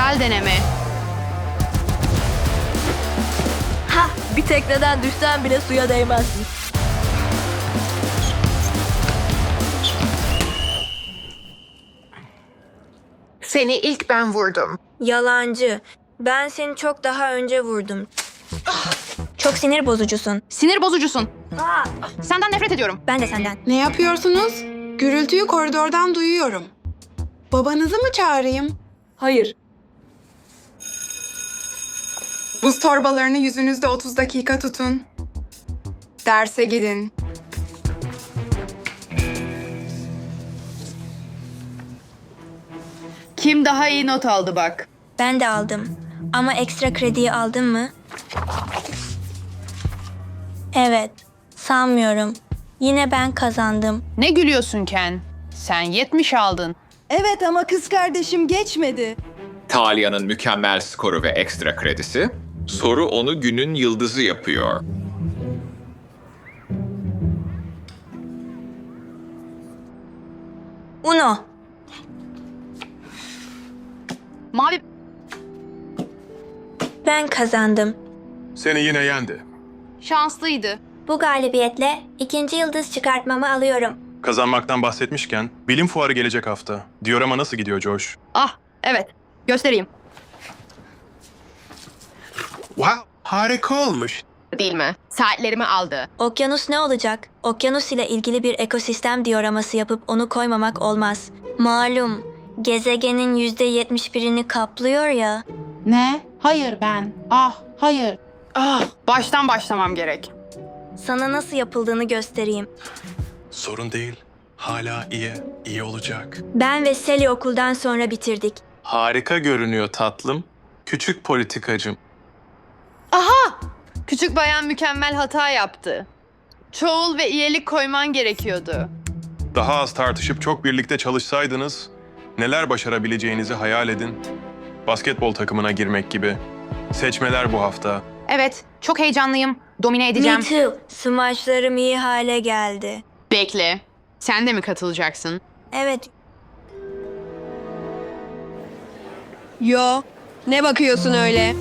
Güzel deneme. Ha, bir tekneden düşsen bile suya değmezsin. Seni ilk ben vurdum. Yalancı. Ben seni çok daha önce vurdum. Çok sinir bozucusun. Sinir bozucusun. Senden nefret ediyorum. Ben de senden. Ne yapıyorsunuz? Gürültüyü koridordan duyuyorum. Babanızı mı çağırayım? Hayır. Buz torbalarını yüzünüzde 30 dakika tutun. Derse gidin. Kim daha iyi not aldı bak. Ben de aldım. Ama ekstra krediyi aldın mı? Evet. Sanmıyorum. Yine ben kazandım. Ne gülüyorsun Ken? Sen 70 aldın. Evet ama kız kardeşim geçmedi. Talia'nın mükemmel skoru ve ekstra kredisi. Soru onu günün yıldızı yapıyor. Uno. Mavi Ben kazandım. Seni yine yendi. şanslıydı. Bu galibiyetle ikinci yıldız çıkartmamı alıyorum. Kazanmaktan bahsetmişken bilim fuarı gelecek hafta. Diorama nasıl gidiyor Josh? Ah evet. Göstereyim. Wow, harika olmuş. Değil mi? Saatlerimi aldı. Okyanus ne olacak? Okyanus ile ilgili bir ekosistem dioraması yapıp onu koymamak olmaz. Malum, gezegenin %71'ini kaplıyor ya. Ne? Hayır ben. Ah, hayır. Ah, baştan başlamam gerek. Sana nasıl yapıldığını göstereyim. Sorun değil. Hala iyi, iyi olacak. Ben ve Sally okuldan sonra bitirdik. Harika görünüyor tatlım. Küçük politikacım. Küçük bayan mükemmel hata yaptı. Çoğul ve iyilik koyman gerekiyordu. Daha az tartışıp çok birlikte çalışsaydınız neler başarabileceğinizi hayal edin. Basketbol takımına girmek gibi. Seçmeler bu hafta. Evet, çok heyecanlıyım. Domine Me edeceğim. too. Smaçlarım iyi hale geldi. Bekle. Sen de mi katılacaksın? Evet, Yo. Ne bakıyorsun öyle?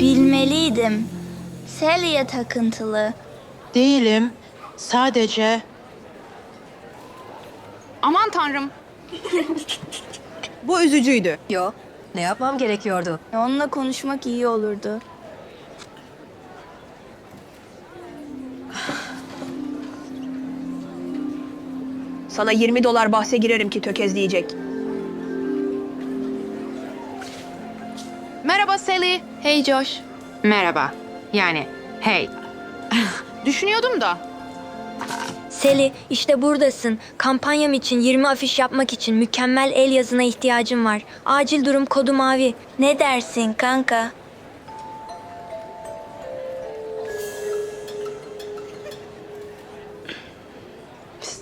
Bilmeliydim. Sally'e takıntılı. Değilim. Sadece Aman tanrım. Bu üzücüydü. Yo, ne yapmam gerekiyordu? Onunla konuşmak iyi olurdu. Sana 20 dolar bahse girerim ki tökezleyecek. Merhaba Sally. Hey Josh. Merhaba. Yani, hey. Düşünüyordum da. Sally, işte buradasın. Kampanyam için 20 afiş yapmak için mükemmel el yazına ihtiyacım var. Acil durum kodu mavi. Ne dersin kanka?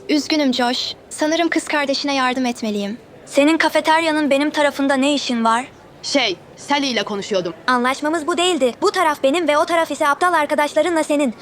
Üzgünüm Josh. Sanırım kız kardeşine yardım etmeliyim. Senin kafeteryanın benim tarafında ne işin var? Şey, Sally ile konuşuyordum. Anlaşmamız bu değildi. Bu taraf benim ve o taraf ise aptal arkadaşlarınla senin.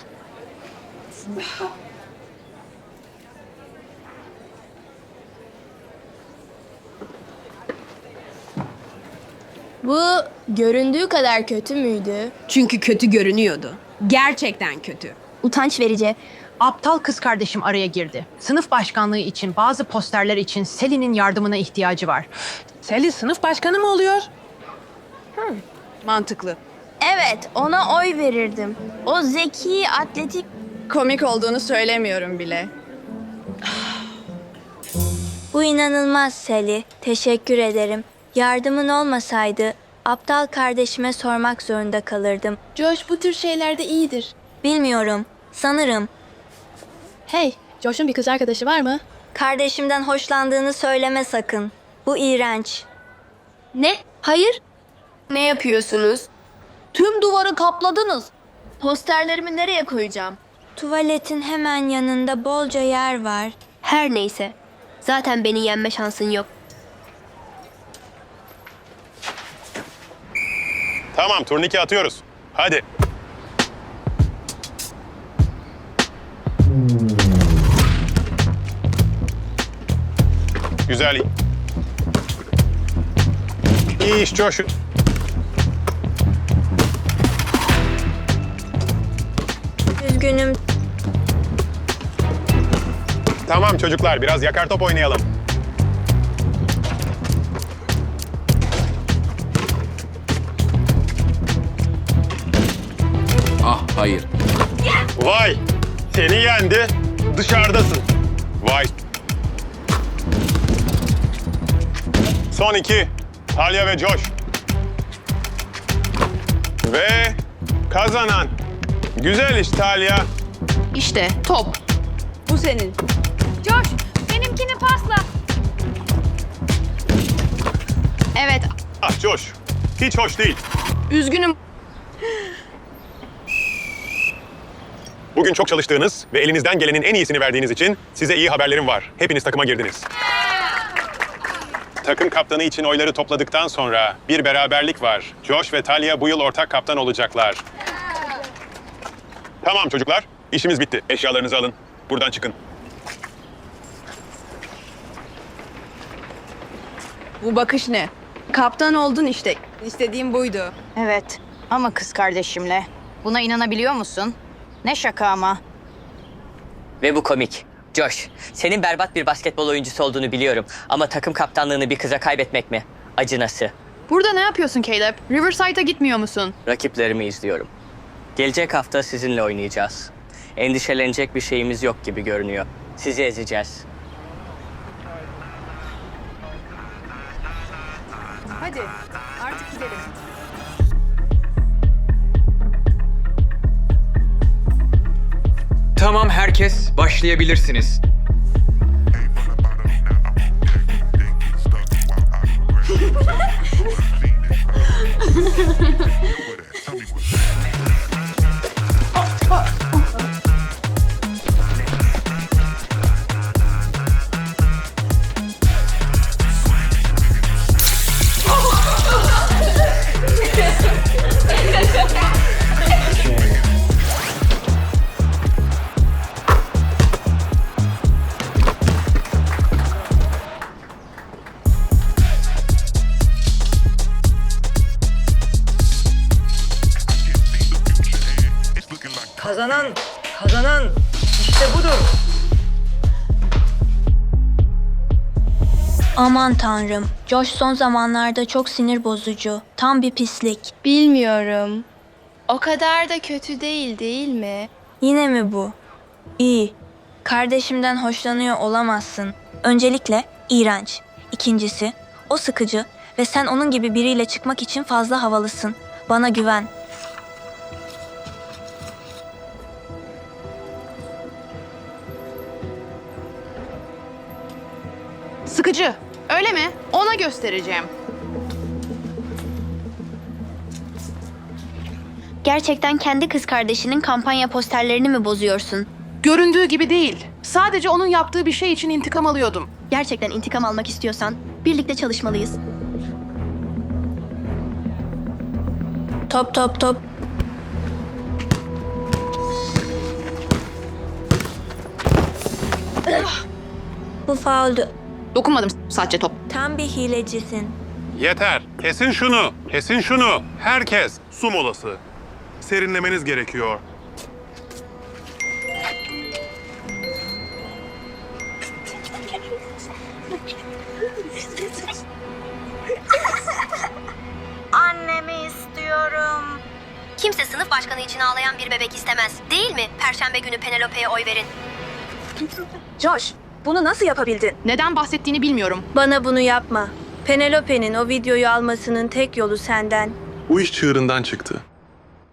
Bu göründüğü kadar kötü müydü? Çünkü kötü görünüyordu. Gerçekten kötü. Utanç verici. Aptal kız kardeşim araya girdi. Sınıf başkanlığı için bazı posterler için Sally'nin yardımına ihtiyacı var. Sally sınıf başkanı mı oluyor? Mantıklı. Evet, ona oy verirdim. O zeki, atletik... Komik olduğunu söylemiyorum bile. Bu inanılmaz Sally. Teşekkür ederim. Yardımın olmasaydı aptal kardeşime sormak zorunda kalırdım. Josh bu tür şeylerde iyidir. Bilmiyorum. Sanırım. Hey, Josh'un bir kız arkadaşı var mı? Kardeşimden hoşlandığını söyleme sakın. Bu iğrenç. Ne? Hayır. Ne yapıyorsunuz? Tüm duvarı kapladınız. Posterlerimi nereye koyacağım? Tuvaletin hemen yanında bolca yer var. Her neyse. Zaten beni yenme şansın yok. Tamam, turnike atıyoruz. Hadi. Güzel. İyi iş Josh. Üzgünüm. Tamam çocuklar biraz yakar top oynayalım. Ah hayır. Vay! Seni yendi. Dışarıdasın. Vay. Son iki. Talya ve Josh. Ve kazanan. Güzel iş Talya. İşte top. Bu senin. Coş, benimkini pasla. Evet, Ah Josh. Hiç hoş değil. üzgünüm. Bugün çok çalıştığınız ve elinizden gelenin en iyisini verdiğiniz için size iyi haberlerim var. Hepiniz takıma girdiniz. Takım kaptanı için oyları topladıktan sonra bir beraberlik var. Josh ve Talia bu yıl ortak kaptan olacaklar. Tamam çocuklar, işimiz bitti. Eşyalarınızı alın. Buradan çıkın. Bu bakış ne? Kaptan oldun işte. İstediğim buydu. Evet ama kız kardeşimle. Buna inanabiliyor musun? Ne şaka ama. Ve bu komik. Josh, senin berbat bir basketbol oyuncusu olduğunu biliyorum. Ama takım kaptanlığını bir kıza kaybetmek mi? Acınası. Burada ne yapıyorsun Caleb? Riverside'a gitmiyor musun? Rakiplerimi izliyorum. Gelecek hafta sizinle oynayacağız. Endişelenecek bir şeyimiz yok gibi görünüyor. Sizi ezeceğiz. Hadi, artık gidelim. Tamam herkes, başlayabilirsiniz. Kazanan, kazanan işte budur. Aman tanrım. Josh son zamanlarda çok sinir bozucu. Tam bir pislik. Bilmiyorum. O kadar da kötü değil değil mi? Yine mi bu? İyi. Kardeşimden hoşlanıyor olamazsın. Öncelikle iğrenç. İkincisi o sıkıcı ve sen onun gibi biriyle çıkmak için fazla havalısın. Bana güven. Sıkıcı. Öyle mi? Ona göstereceğim. Gerçekten kendi kız kardeşinin kampanya posterlerini mi bozuyorsun? Göründüğü gibi değil. Sadece onun yaptığı bir şey için intikam alıyordum. Gerçekten intikam almak istiyorsan birlikte çalışmalıyız. Top top top. Bu fauldü. Dokunmadım sadece top. Tam bir hilecisin. Yeter. Kesin şunu. Kesin şunu. Herkes su molası. Serinlemeniz gerekiyor. Annemi istiyorum. Kimse sınıf başkanı için ağlayan bir bebek istemez. Değil mi? Perşembe günü Penelope'ye oy verin. Josh, bunu nasıl yapabildin? Neden bahsettiğini bilmiyorum. Bana bunu yapma. Penelope'nin o videoyu almasının tek yolu senden. Bu iş çığırından çıktı.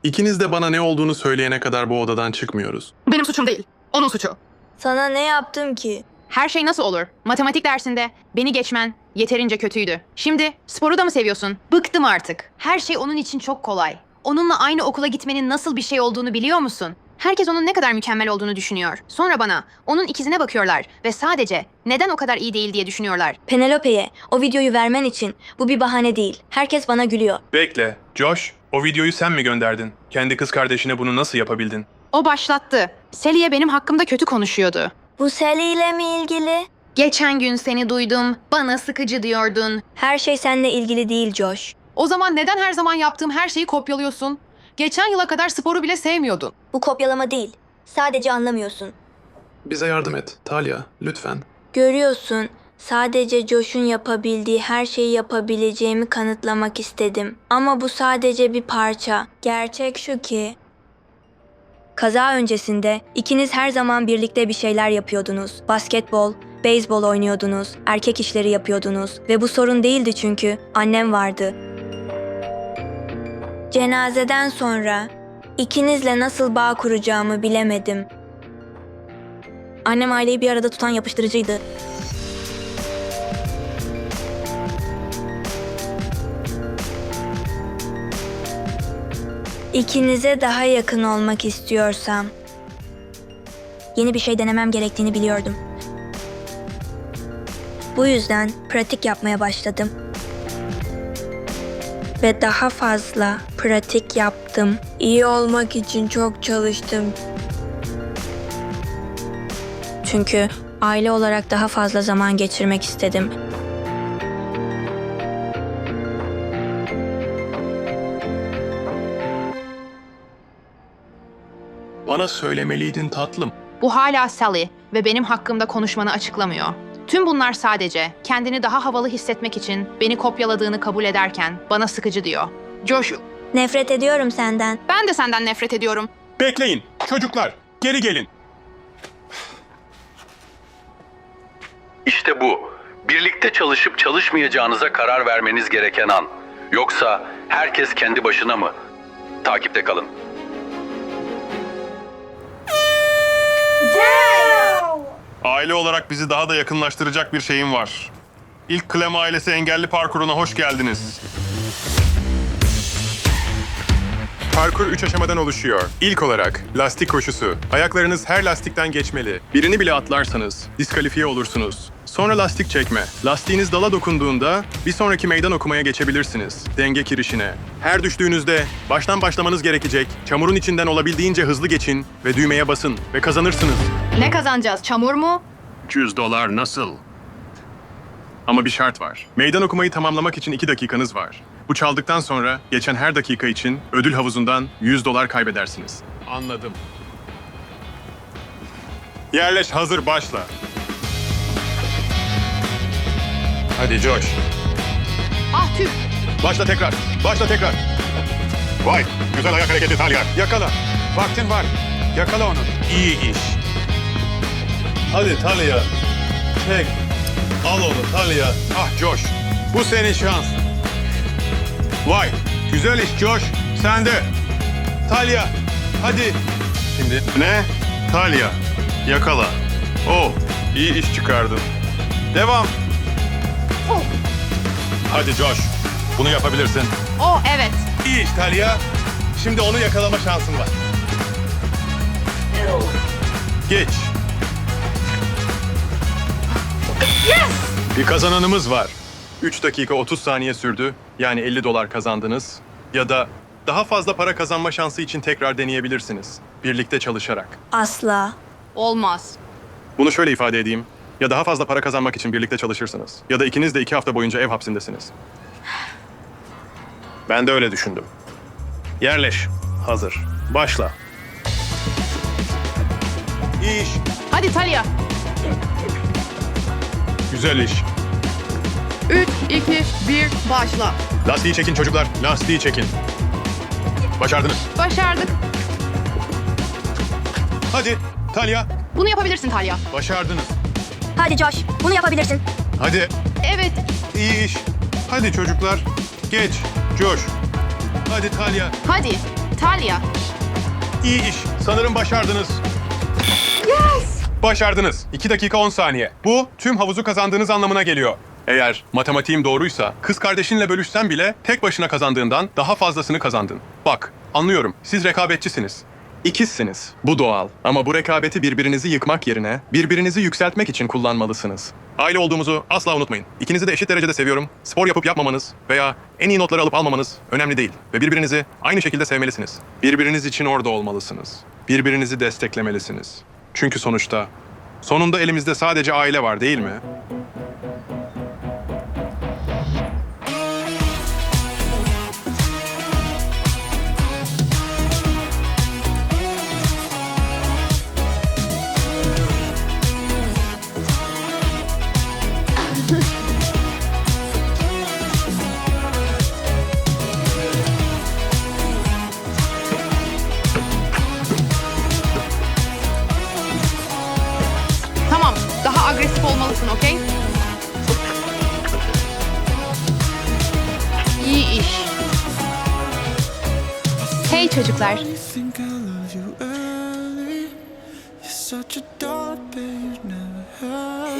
İkiniz de bana ne olduğunu söyleyene kadar bu odadan çıkmıyoruz. Benim suçum değil. Onun suçu. Sana ne yaptım ki? Her şey nasıl olur? Matematik dersinde beni geçmen yeterince kötüydü. Şimdi sporu da mı seviyorsun? Bıktım artık. Her şey onun için çok kolay. Onunla aynı okula gitmenin nasıl bir şey olduğunu biliyor musun? Herkes onun ne kadar mükemmel olduğunu düşünüyor. Sonra bana onun ikizine bakıyorlar ve sadece neden o kadar iyi değil diye düşünüyorlar. Penelope'ye o videoyu vermen için bu bir bahane değil. Herkes bana gülüyor. Bekle. Josh, o videoyu sen mi gönderdin? Kendi kız kardeşine bunu nasıl yapabildin? O başlattı. Sally'e benim hakkımda kötü konuşuyordu. Bu Sally ile mi ilgili? Geçen gün seni duydum. Bana sıkıcı diyordun. Her şey seninle ilgili değil Josh. O zaman neden her zaman yaptığım her şeyi kopyalıyorsun? Geçen yıla kadar sporu bile sevmiyordun. Bu kopyalama değil. Sadece anlamıyorsun. Bize yardım et. Talia, lütfen. Görüyorsun, sadece Josh'un yapabildiği her şeyi yapabileceğimi kanıtlamak istedim. Ama bu sadece bir parça. Gerçek şu ki... Kaza öncesinde ikiniz her zaman birlikte bir şeyler yapıyordunuz. Basketbol, beyzbol oynuyordunuz, erkek işleri yapıyordunuz ve bu sorun değildi çünkü annem vardı. Cenazeden sonra ikinizle nasıl bağ kuracağımı bilemedim. Annem aileyi bir arada tutan yapıştırıcıydı. İkinize daha yakın olmak istiyorsam yeni bir şey denemem gerektiğini biliyordum. Bu yüzden pratik yapmaya başladım. Ve daha fazla pratik yaptım. İyi olmak için çok çalıştım. Çünkü aile olarak daha fazla zaman geçirmek istedim. Bana söylemeliydin tatlım. Bu hala Sally ve benim hakkımda konuşmanı açıklamıyor. Tüm bunlar sadece kendini daha havalı hissetmek için beni kopyaladığını kabul ederken bana sıkıcı diyor. Josh, Nefret ediyorum senden. ben de senden nefret ediyorum. Bekleyin. Çocuklar, geri gelin. İşte bu. Birlikte çalışıp çalışmayacağınıza karar vermeniz gereken an. Yoksa herkes kendi başına mı? Takipte kalın. Aile olarak bizi daha da yakınlaştıracak bir şeyim var. İlk Clem ailesi engelli parkuruna hoş geldiniz. Parkur 3 aşamadan oluşuyor. İlk olarak lastik koşusu. Ayaklarınız her lastikten geçmeli. Birini bile atlarsanız diskalifiye olursunuz. Sonra lastik çekme. Lastiğiniz dala dokunduğunda bir sonraki meydan okumaya geçebilirsiniz. Denge kirişine. Her düştüğünüzde baştan başlamanız gerekecek. Çamurun içinden olabildiğince hızlı geçin ve düğmeye basın ve kazanırsınız. Ne kazanacağız? Çamur mu? 300 dolar nasıl? Ama bir şart var. Meydan okumayı tamamlamak için 2 dakikanız var. Bu çaldıktan sonra geçen her dakika için ödül havuzundan 100 dolar kaybedersiniz. Anladım. Yerleş hazır başla. Hadi Josh. Ah tüh, Başla tekrar. Başla tekrar. Vay. Güzel ayak hareketi Talya. Yakala. Vaktin var. Yakala onu. İyi iş. Hadi Talya. Çek. Al onu Talya. Ah Josh. Bu senin şans. Vay. Güzel iş Josh. Sen de. Talya. Hadi. Şimdi ne? Talya. Yakala. Oh. iyi iş çıkardın. Devam. Hadi Josh. Bunu yapabilirsin. oh evet. İyi iş Talya. Şimdi onu yakalama şansın var. Geç. Bir kazananımız var. 3 dakika 30 saniye sürdü. Yani 50 dolar kazandınız. Ya da daha fazla para kazanma şansı için tekrar deneyebilirsiniz. Birlikte çalışarak. Asla. Olmaz. Bunu şöyle ifade edeyim. Ya daha fazla para kazanmak için birlikte çalışırsınız. Ya da ikiniz de iki hafta boyunca ev hapsindesiniz. Ben de öyle düşündüm. Yerleş. Hazır. Başla. İyi iş. Hadi Talia. Güzel iş. 3, 2, 1, başla. Lastiği çekin çocuklar. Lastiği çekin. Başardınız. Başardık. Hadi. Talya. Bunu yapabilirsin Talia. Başardınız. Hadi Josh, bunu yapabilirsin. Hadi. Evet, İyi iş. Hadi çocuklar. Geç. Coş. Hadi Talya. hadi Talia. İyi iş. Sanırım başardınız. Yes! Başardınız. 2 dakika 10 saniye. Bu tüm havuzu kazandığınız anlamına geliyor. Eğer matematiğim doğruysa kız kardeşinle bölüşsen bile tek başına kazandığından daha fazlasını kazandın. Bak, anlıyorum. Siz rekabetçisiniz. İkizsiniz. Bu doğal. Ama bu rekabeti birbirinizi yıkmak yerine birbirinizi yükseltmek için kullanmalısınız. Aile olduğumuzu asla unutmayın. İkinizi de eşit derecede seviyorum. Spor yapıp yapmamanız veya en iyi notları alıp almamanız önemli değil. Ve birbirinizi aynı şekilde sevmelisiniz. Birbiriniz için orada olmalısınız. Birbirinizi desteklemelisiniz. Çünkü sonuçta Sonunda elimizde sadece aile var değil mi?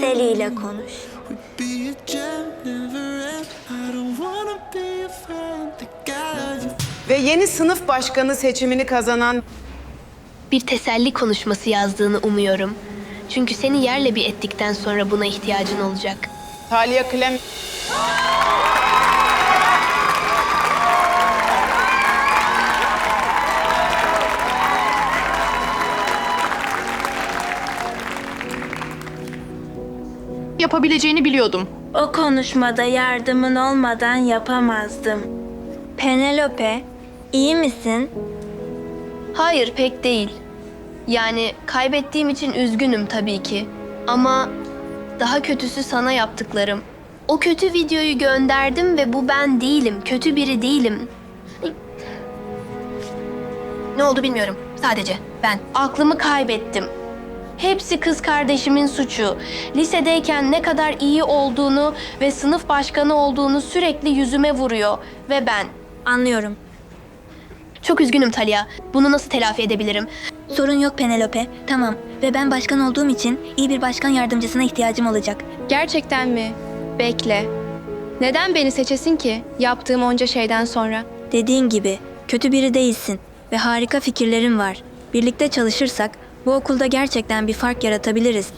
Sally ile konuş. Ve yeni sınıf başkanı seçimini kazanan Bir teselli konuşması yazdığını umuyorum. Çünkü seni yerle bir ettikten sonra buna ihtiyacın olacak. Talia Clem... Yapabileceğini biliyordum. O konuşmada yardımın olmadan yapamazdım. Penelope, iyi misin? Hayır pek değil. Yani kaybettiğim için üzgünüm tabii ki. Ama daha kötüsü sana yaptıklarım. O kötü videoyu gönderdim ve bu ben değilim. Kötü biri değilim. Ne oldu bilmiyorum. Sadece ben. Aklımı kaybettim. Hepsi kız kardeşimin suçu. Lisedeyken ne kadar iyi olduğunu ve sınıf başkanı olduğunu sürekli yüzüme vuruyor. Ve ben. Anlıyorum. Çok üzgünüm Talia. Bunu nasıl telafi edebilirim? Sorun yok Penelope. Tamam. Ve ben başkan olduğum için iyi bir başkan yardımcısına ihtiyacım olacak. Gerçekten mi? Bekle. Neden beni seçesin ki yaptığım onca şeyden sonra? Dediğin gibi kötü biri değilsin ve harika fikirlerin var. Birlikte çalışırsak bu okulda gerçekten bir fark yaratabiliriz.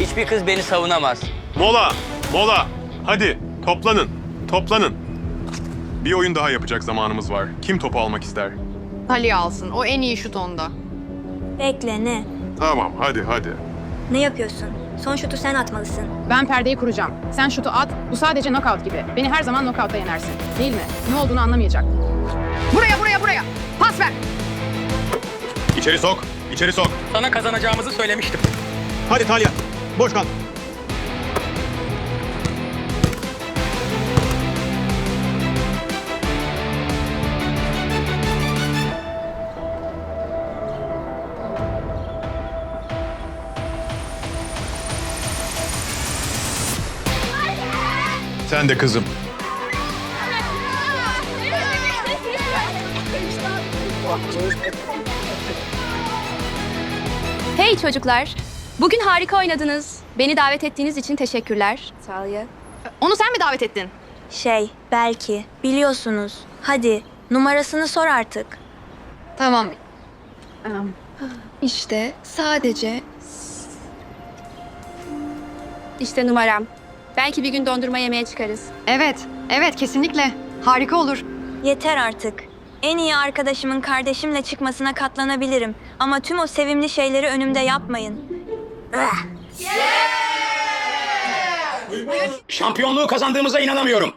Hiçbir kız beni savunamaz. Mola! Mola! Hadi toplanın. Toplanın. Bir oyun daha yapacak zamanımız var. Kim topu almak ister? Talia alsın, o en iyi şut onda. Bekle ne? Tamam hadi hadi. Ne yapıyorsun? Son şutu sen atmalısın. Ben perdeyi kuracağım. Sen şutu at. Bu sadece knockout gibi. Beni her zaman knockout'ta yenersin. Değil mi? Ne olduğunu anlamayacak. Buraya, buraya, buraya. Pas ver. İçeri sok. İçeri sok. Sana kazanacağımızı söylemiştim. Hadi Talya. Boş kal. Sen de kızım. Hey çocuklar. Bugün harika oynadınız. Beni davet ettiğiniz için teşekkürler. Talia. Onu sen mi davet ettin? Şey, belki. Biliyorsunuz. Hadi, numarasını sor artık. Tamam. İşte sadece... İşte numaram. Belki bir gün dondurma yemeye çıkarız. Evet, evet kesinlikle. Harika olur. Yeter artık. En iyi arkadaşımın kardeşimle çıkmasına katlanabilirim. Ama tüm o sevimli şeyleri önümde yapmayın. Şampiyonluğu kazandığımıza inanamıyorum.